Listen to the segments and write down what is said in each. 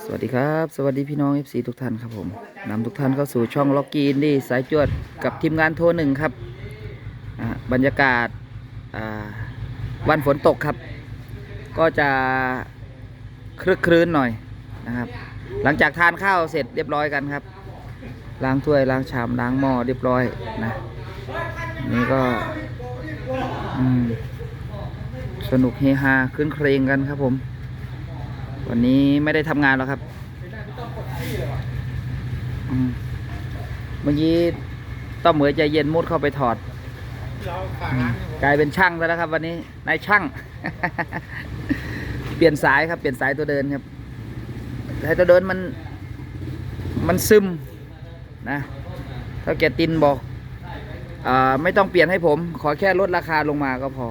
สวัสดีครับ สวัสดีพี่น้อง FC ทุกท่านครับผมนำทุกท่านเข้าสู่ช่องล็อกกีนดีสายจวดกับทีมงานโทรหนึ่งครับบรรยากาศวันฝนตกครับ ก็จะครึกครื้นหน่อยนะครับ หลังจากทานข้าวเสร็จเรียบร้อยกันครับ ล้างถ้วยล้างชามล้างหม้อเรียบร้อยนะนี่ก็สนุกเฮฮาขึ้นเครงกันครับผม วันนี้ไม่ได้ทำงานแล้วครับเมื่อกี้ต้อมเหมยใจเย็นมุดเข้าไปถอดอกลายเป็นช่างแล้วนะครับ วันนี้นายช่าง เปลี่ยนสายครับ เปลี่ยนสายตัวเดินครับสายตัวเดินมัน มันซึมนะถ้าแกตินบอกอไม่ต้องเปลี่ยนให้ผม ขอแค่ลดราคาลงมาก็พอ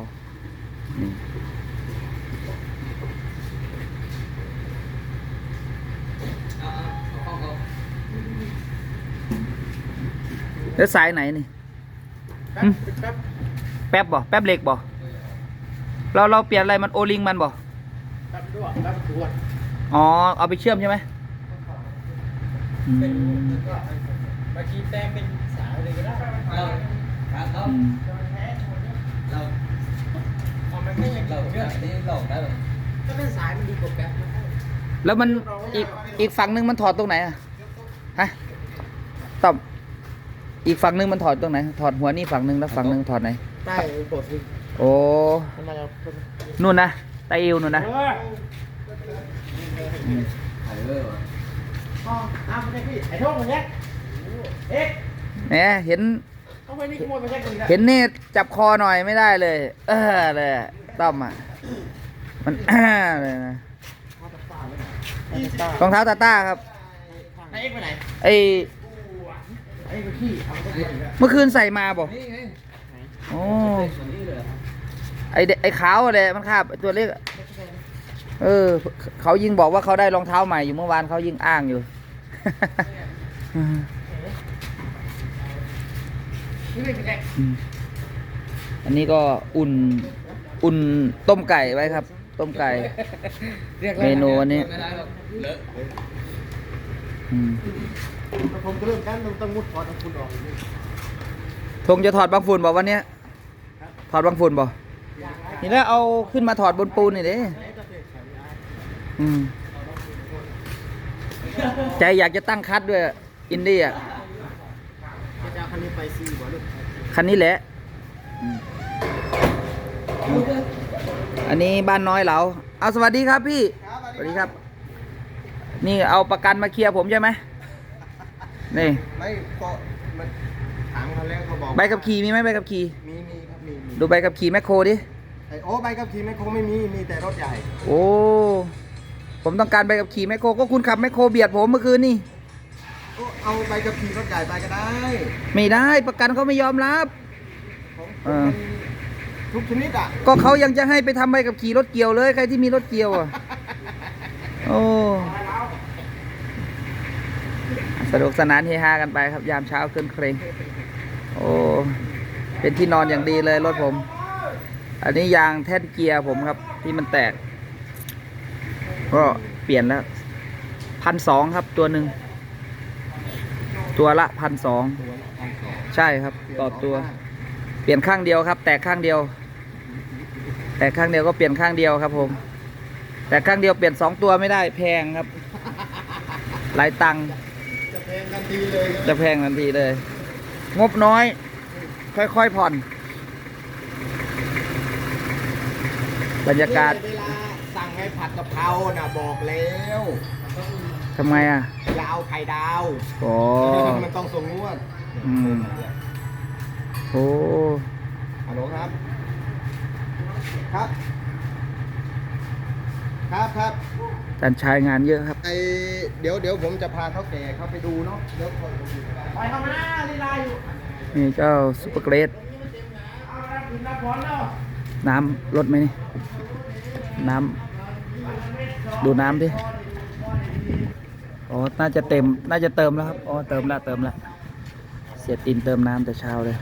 แล้วสายไหนนี่แป๊บหึแป๊บแป๊บบ่แป๊บเหล็กบ่เราเราเปลี่ยนอะไรมันโอลิงมันบ่แป๊บด้วยแป๊บตรวจอ๋อเอาไปเชื่อมใช่ไหมอืมบางทีแต้มเป็นสายเลยก็ได้เราเราอืมเราเอามันไม่ยังเราเชื่อนี่เราได้เลยถ้าเป็นสายมันดีกว่าแป๊บนะแล้วมันอีกอีกฝั่งหนึงมันถอดตรงไหนอะฮะตอบ อีกฝั่งหนึงมันถอดตรงไหน ถอดหัวนี่ฝั่งหนึงแล้วฝั่งหนึงถอดไหน ใต้ปวดสิโอ้มันมาจากนู่นนะไตเอวนู่นนะเอออืมอ๋อน้ำไม่ใช่พี่ไอ้โทษมันแยกเอ๊ะแหมเห็น เอาไปนี่ขโมยมาแยกกันอีกแล้วเห็นนี่จับคอหน่อยไม่ได้เลย เออเลยต้อมอะ มันอ้าเลยนะรองเท้าตาต้าครับไอ้เอ็กไปไหน ไอไอ้ เอ็กไปขี้เอาไปขี้อีกแล้วเมื่อคืนใส่มาบอกโอ้ไอเด็กไอขาวอะไรมันคาบไอ้ตัวเล็กอะเออ เขายิงบอกว่าเขาได้รองเท้าใหม่อยู่เมื่อวานเขายิงอ้างอยู่นี่ไม่เป็นไรอืมอันนี้ก็อุ่นอุ่นต้มไก่ไว้ครับ ต้มไก่เมนูวันนี้ อืมผมก็เริ่มกันต้องต้องมุดถอดเอาคุณออกนี่ธงจะถอดบางฝุ่นบอกวันเนี้ยถอดบางฝุ่นบอกนี่แล้วเอาขึ้นมาถอดบนปูนนี่เด้อืมใจอยากจะตั้งคัดด้วย อินดี้อะจะเอาคันนี้ไปซีบ่ลูกคันนี้แหละอืมอันนี้บ้านน้อยเราเอาสวัสดีครับพี่ สวัสดีครับ นี่เอาประกันมาเคลียร์ผมใช่ไหม นี่ไม่ก็มันถามเขาแล้วเขาบอกใบขับขี่มีไหมใบขับขี่มีมีครับมีมีดูใบขับขี่แมคโครดิไอโอ้ใบขับขี่ไม่คงไม่มีมีแต่รถใหญ่โอ้ผมต้องการใบขับขี่แมคโครก็คุณขับแมคโครเบียดผมเมื่อคืนนี่ก็เอาใบขับขี่รถใหญ่ไปก็ได้ ไม่ได้ประกันเขาไม่ยอมรับของเออทุกชนิดอะก็เขายังจะให้ไปทำใบขับขี่รถเกี่ยวเลย ใครที่มีรถเกี่ยวอะโอ้ สนุกสนานเฮฮากันไปครับยามเช้าขึ้นเครงโอ้เป็นที่นอนอย่างดีเลยรถผม อันนี้ยางแท่นเกียร์ผมครับ ที่มันแตก ก็เปลี่ยนแล้วพันสองครับตัวหนึ่ง ตัวละพันสองใช่ครับต่อตัว เปลี่ยนข้างเดียวครับ แตกข้างเดียว แตกข้างเดียวก็เปลี่ยนข้างเดียวครับผม แต่ข้างเดียวเปลี่ยนสองตัวไม่ได้แพงครับ หลายตังค์ จะแพงกันทีเลยจะแพงทันทีเลย งบน้อย ค่อยๆผ่อน บรรยากาศเวลาสั่งให้ผัดกะเพราน่ะบอกแล้วทำไมอะอย่าเอาไข่ดาวโอ้มันต้องส่งงวดอืมโอ้ฮัลโหลครับ ครับ ครับครับ ท่านชายงานเยอะครับ ไอเดี๋ยวเดี๋ยวผมจะพาเท่าแก่เขาไปดูเนาะเดี๋ยวคนไปเข้ามาลีลาอยู่นี่เจ้าซุปเปอร์เกรด เอาละคุณรับพรแล้วน้ำลดไหมนี่ น้ำดูน้ำดิ อ๋อ น่าจะเต็ม น่าจะเติมแล้วครับ อ๋อ เติมแล้วเติมแล้วเสียตินเติมน้ำแต่เช้าเลย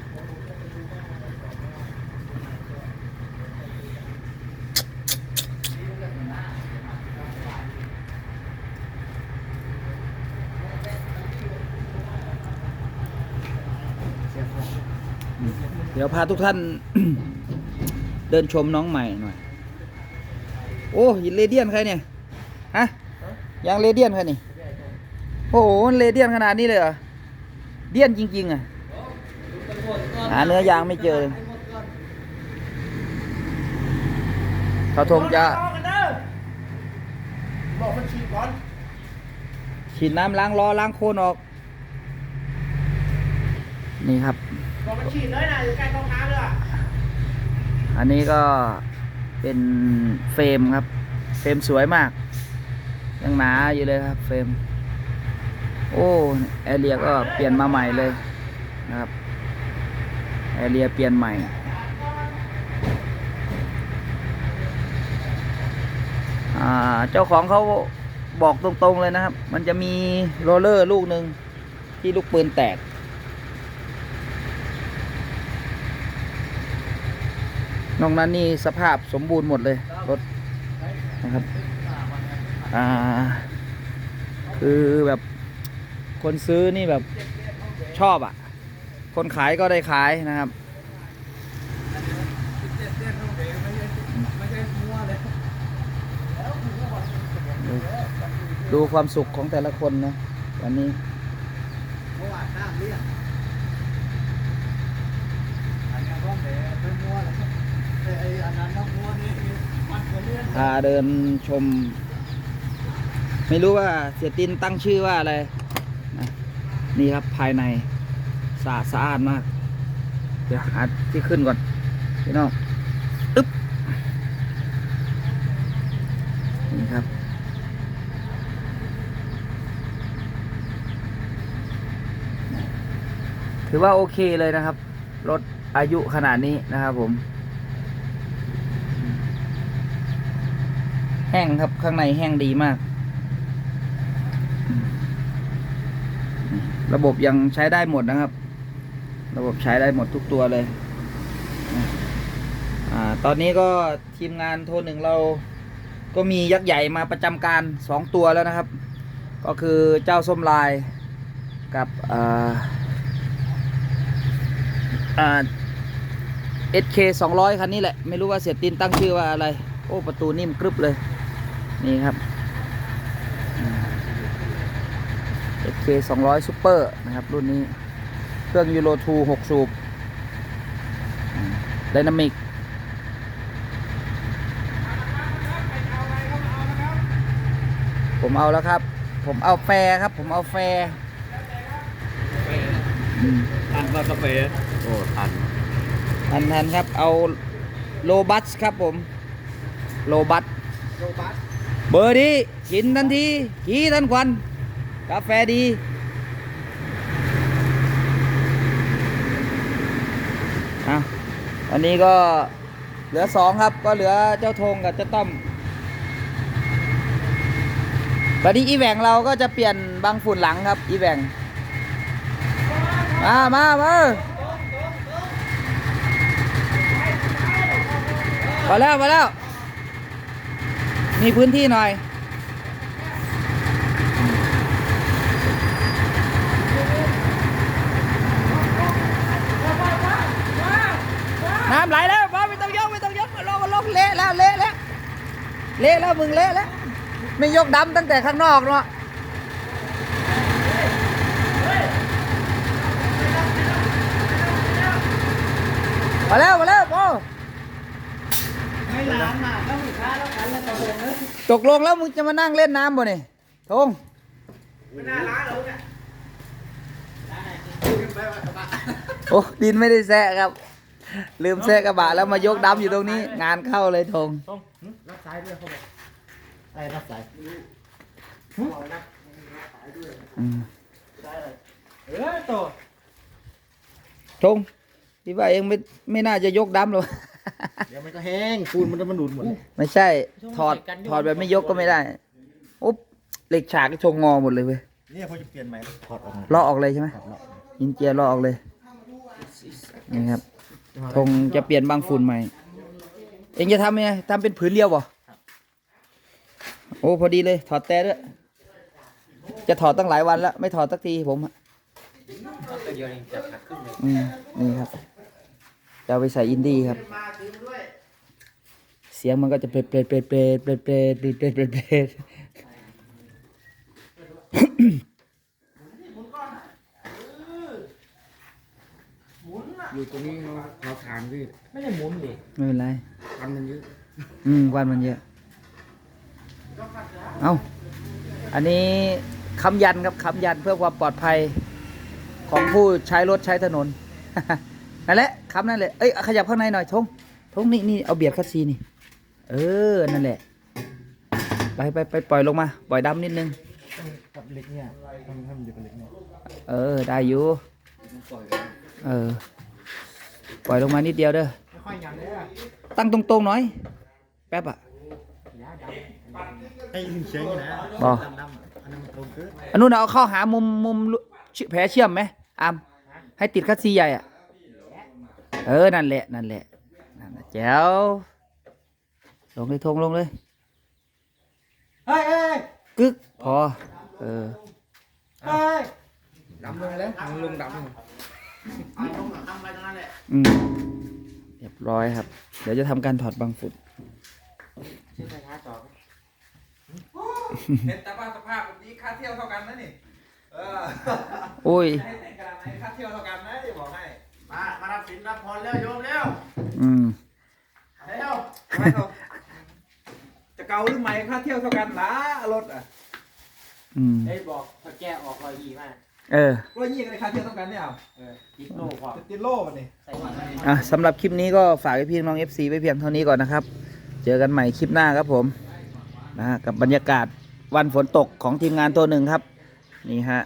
ดี๋ยวพาทุกท่าน เดินชมน้องใหม่หน่อย โอ้ยินเลเดียนใครเนี่ยฮะยางเลเดียนใครนี่โอ้โหมันเลเดียนขนาดนี้เลยเหรอเดียนจริง ๆ อะหาเนื้อยางไม่เจอเลยเขาทงจะบอกมันฉีดก่อนฉีดน้ำล้างล้อล้างโคลนออก นี่ครับ บอกมันฉีดเลยนะอยู่ใกล้ห้องน้ำเลยอันนี้ก็เป็นเฟรมครับ เฟรมสวยมาก ยังหนาอยู่เลยครับ เฟรม โอ้แอเรียก็เปลี่ยนมาใหม่เลยนะครับแอเรียเปลี่ยนใหม่เจ้าของเขาบอกตรงๆเลยนะครับ มันจะมีโรลเลอร์ลูกหนึ่งที่ลูกปืนแตก นอกนั้นนี่สภาพสมบูรณ์หมดเลยรถนะครับ อ่า คือแบบคนซื้อนี่แบบชอบอะ คนขายก็ได้ขายนะครับดูความสุขของแต่ละคนนะวันนี้เพาเดินชม ไม่รู้ว่าเสียตินตั้งชื่อว่าอะไร นี่ครับภายในสะอาดสะอาดมาก เดี๋ยวหาที่ขึ้นก่อน พี่น้องอึ๊บนี่ครับถือว่าโอเคเลยนะครับ รถอายุขนาดนี้นะครับผม แห้งครับข้างในแห้งดีมาก ระบบยังใช้ได้หมดนะครับ ระบบใช้ได้หมดทุกตัวเลยอตอนนี้ก็ทีมงานโทรหนึ่งเราก็มียักษ์ใหญ่มาประจำการสองตัวแล้วนะครับ ก็คือเจ้าส้มลายกับเอ่าอ่า SK 200คันนี้แหละ ไม่รู้ว่าเสียตินตั้งชื่อว่าอะไร โอ้ ประตูนิ่มกรึบเลย นี่ครับอืม SK 200 Super นะครับ รุ่นนี้ เครื่องยูโร2 6 สูบไดนามิกผมเอาแล้วครับ ผมเอาแฟร์ครับ ผมเอาแฟร์อืมทันมากาแฟโอ้ทันทันทันครับ เอาโลบัสครับผม โลบัสโรบัส เบอร์ดีกินทันทีขี่ทันควัน กาแฟดี อะตอนนี้ก็เหลือสองครับ ก็เหลือเจ้าธงกับเจ้าต้อม ตอนนี้อีแหวงเราก็จะเปลี่ยนบางฝุ่นหลังครับ อีแหวง มามามามาแล้วมาแล้ว มีพื้นที่หน่อยน้ำไหลแล้วบอสไม่ต้องยกไม่ต้องยกลงลงเละแล้วเละแล้วเละแล้วมึงเละแล้วไม่ยกดำตั้งแต่ข้างนอกเนาะมาแล้วมาแล้วโอ้ ไม่ล้างมาแล้วมีค่าแล้วกันแล้วตะโกนเลย ตกลงแล้วมึงจะมานั่งเล่นน้ำบ่เนี่ยทงไม่น่าล้างแล้วเนี่ยล้างไหนขึ้นไปว่ากระบะโอ้ดินไม่ได้แซะครับ ลืมแซะกระบะแล้วมายกดำอยู่ตรงนี้ งานเข้าเลยทงต้องรับสายด้วยเขาบอกไอ้รับสายอืมเออตัวทงที่ว่าเองไม่ไม่น่าจะยกดำหรอก เดี๋ยวมันก็แห้งปูนมันจะมาหนุนหมดเลยไม่ใช่ ถอดถอดแบบไม่ยกก็ไม่ได้อุ๊บเหล็กฉากก็ชงงอหมดเลยเว้ยนี่พอจะเปลี่ยนใหม่ถอดออกมาลอกออกเลยใช่ไหมถอดออกยินเจียลอกออกเลยนี่ครับทงจะเปลี่ยนบางฝุ่นใหม่ เองจะทำยังไงทำเป็นผืนเดียวบ่โอ้พอดีเลย ถอดแต่ด้วยจะถอดตั้งหลายวันแล้ว ไม่ถอดสักทีผมอะ ตัวเดียวเองจับหักขึ้นเลยอืมนี่ครับ จะเอาไปใส่อินดี้ครับมาถือด้วยเสียงมันก็จะเปรตเปรตเปรตเปรตเปรตเปรตเปรตเปรตเปรตเปรตหมุนก้อนอะเออหมุนอะอยู่ตรงนี้เขาเขาทางพี่ไม่ได้หมุนดิไม่เป็นไรควันมันเยอะอืมควันมันเยอะ เอาอันนี้คำยันครับคำยันเพื่อความปลอดภัยของผู้ใช้รถใช้ถนน นั่นแหละคำนั่นแหละเอ้ยขยับข้างในหน่อยทงทงนี่นี่เอาเบียดคัดซีนี่ เออนั่นแหละ ไปไปไปปล่อยลงมาปล่อยดำนิดนึงกับเล็กเนี่ยทำทำอยู่กับเล็กเนี่ยเออได้อยู่เออปล่อยลงมานิดเดียวเด้อตั้งตรงๆหน่อย แป๊บอะไอ้เชียงนะบออันนั้นมันตรงเกินอันนู้นเอาเข้าหามุมมุมแผลเชื่อมไหมอามให้ติดคัดซีใหญ่อะ เออ นั่นแหละ นั่นแหละนั่นแหละแจ๋วลงเลยทงลงเลย เฮ้ยเฮ้ยกึก พอ เออ เฮ้ยดำลงแล้วมึงลงดำเอาลงอะทำไปตรงนั้นแหละอืมเรียบร้อยครับ เดี๋ยวจะทำการถอดบางฝุ่นชื่อไฟท้าต่อเห็นแต่ว่าสภาพแบบนี้ค่าเที่ยวเท่ากันนะนี่ เออ โอ้ยให้แต่งขนาดไหนค่าเที่ยวเท่ากันนะ สินรับพรแล้วโยมเร็วอืมเร็วไม่เขาจะเกาหรือไม่ค่าเที่ยวเท่ากันนะรถอะอืมไอ้บอกพอแก้ออกรอยยีมากเออ ร้อยยี่กันค่าเที่ยวเท่ากันเนี่ยเอาเออติดโลพอจะติดโล่มันนี่ ใส่มา อะสำหรับคลิปนี้ก็ฝากพี่น้อง FC ไว้เพียงเท่านี้ก่อนนะครับ เจอกันใหม่คลิปหน้าครับผมนะฮะกับบรรยากาศวันฝนตกของทีมงานตัวหนึ่งครับ นี่ฮะ